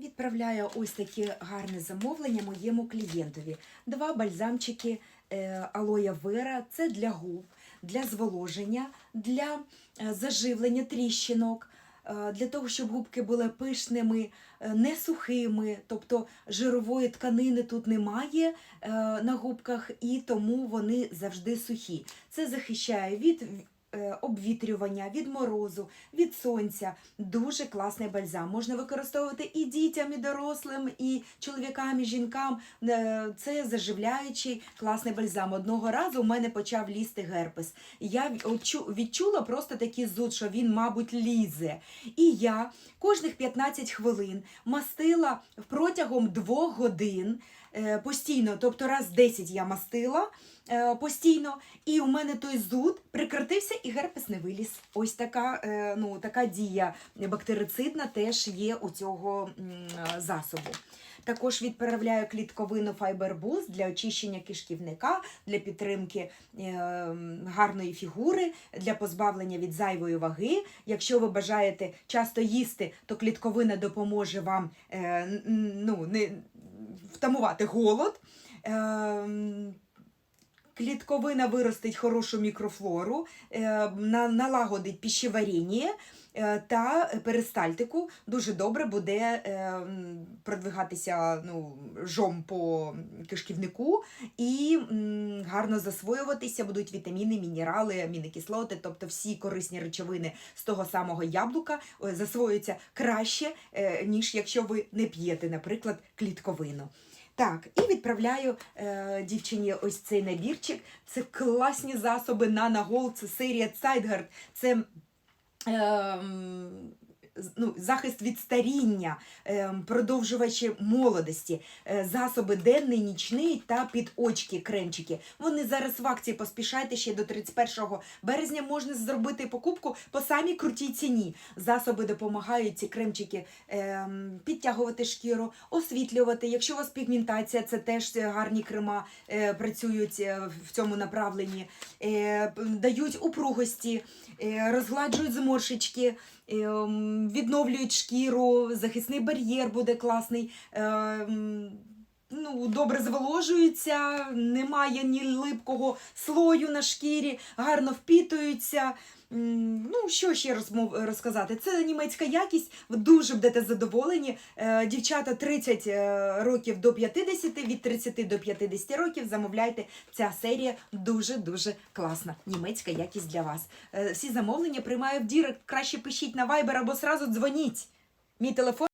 Відправляю ось таке гарне замовлення моєму клієнтові. Два бальзамчики е, алоя вера це для губ, для зволоження, для е, заживлення тріщинок, е, для того, щоб губки були пишними, не сухими, тобто жирової тканини тут немає на губках, і тому вони завжди сухі. Це захищає від обвітрювання, від морозу, від сонця. Дуже класний бальзам. Можна використовувати і дітям, і дорослим, і чоловікам, і жінкам. Е, Це заживляючий класний бальзам. Одного разу у мене почав лізти герпес. Я відчула просто такий зуд, що він, мабуть, лізе. І я кожних 15 хвилин мастила протягом двох годин. е, Постійно, тобто раз 10 я мастила е, постійно, і у мене той зуд прекратився, і герпес не виліз. Ось така, е, ну, така дія бактерицидна теж є у цього е, засобу. Також відправляю клітковину Boost для очищення кишківника, для підтримки е, гарної фігури, для позбавлення від зайвої ваги. Якщо ви бажаєте часто їсти, то клітковина допоможе вам ну, не, втамувати голод. Клітковина виростить хорошу мікрофлору, е, налагодить пищеваріння е, та перистальтику. Дуже добре буде е, продвигатися ну, жом по кишківнику і гарно засвоюватися будуть вітаміни, мінерали, амінокислоти, тобто всі корисні речовини з того самого яблука засвоюються краще, ніж якщо ви не п'єте, наприклад, клітковину. Так, і відправляю е, дівчині ось цей набірчик. Це класні засоби на нагол, це серія Сайдгард. це е, ну, захист від старіння, е, продовжувачі молодості, е, засоби денний, нічний та під очки кремчики. Вони зараз в акції поспішайте ще до 31 березня можна зробити покупку по самій крутій ціні. Засоби допомагають ці кремчики ем, підтягувати шкіру, освітлювати. Якщо у вас пігментація, це теж е, гарні крема е, працюють в цьому направленні, дають упругості, розгладжують зморшечки. Відновлюють шкіру, захисний бар'єр буде класний. Ну, добре зволожуються, немає ні липкого слою на шкірі, гарно впітуються. Ну, що ще розмов, розказати? Це німецька якість, ви дуже будете задоволені. Е, Дівчата 30 е, років до 50, від 30 до 50 років замовляйте. Ця серія дуже-дуже класна. Німецька якість для вас. Е, Всі замовлення приймаю в Дірект. Краще пишіть на Viber або сразу дзвоніть. Мій телефон